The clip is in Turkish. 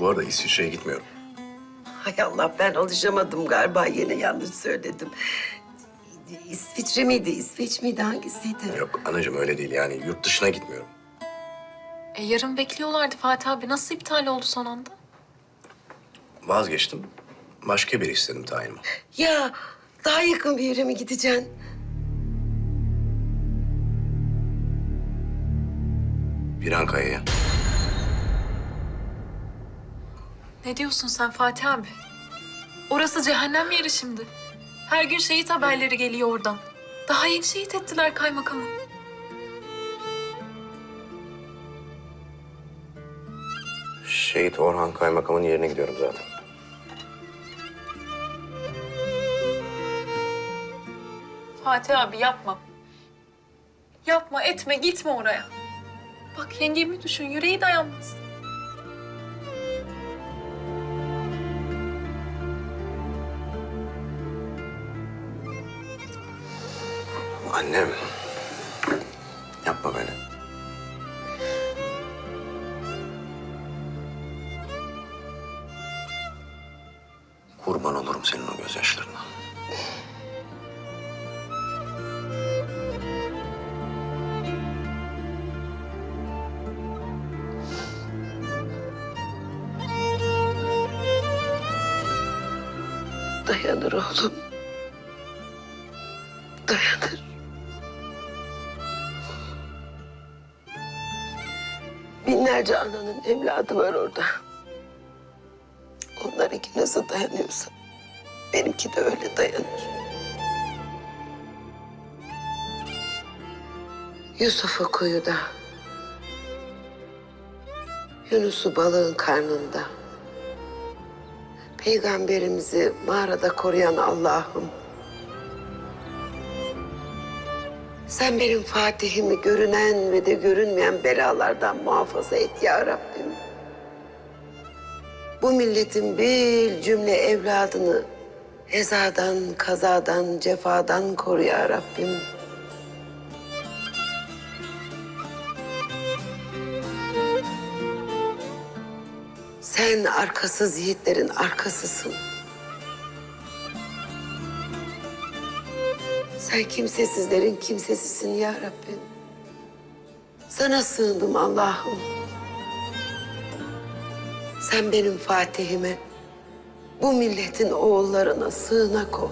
Bu arada İsviçre'ye gitmiyorum. Hay Allah ben alışamadım galiba yine yanlış söyledim. İsviçre miydi, İsveç miydi hangisiydi? Yok anacığım öyle değil yani yurt dışına gitmiyorum. E, yarın bekliyorlardı Fatih abi. Nasıl iptal oldu son anda? Vazgeçtim. Başka biri istedim tayinimi. Ya daha yakın bir yere mi gideceksin? Pirankaya'ya. Ne diyorsun sen Fatih abi? Orası cehennem yeri şimdi. Her gün şehit haberleri geliyor oradan. Daha yeni şehit ettiler kaymakamı. Şehit Orhan Kaymakam'ın yerine gidiyorum zaten. Fatih abi yapma. Yapma etme gitme oraya. Bak yengemi düşün yüreği dayanmaz. Annem. Yapma böyle. Kurban olurum senin o gözyaşlarına. Dayanır oğlum. Dayanır. Binlerce ananın evladı var orada. Onlarınki nasıl dayanıyorsa benimki de öyle dayanır. Yusuf'u kuyuda. Yunus'u balığın karnında. Peygamberimizi mağarada koruyan Allah'ım. Sen benim Fatih'imi görünen ve de görünmeyen belalardan muhafaza et ya Rabbim. Bu milletin bir cümle evladını ezadan, kazadan, cefadan koru ya Rabbim. Sen arkasız yiğitlerin arkasısın. Sen kimsesizlerin kimsesisin ya Rabbim. Sana sığındım Allah'ım. Sen benim Fatih'ime, bu milletin oğullarına sığınak ol.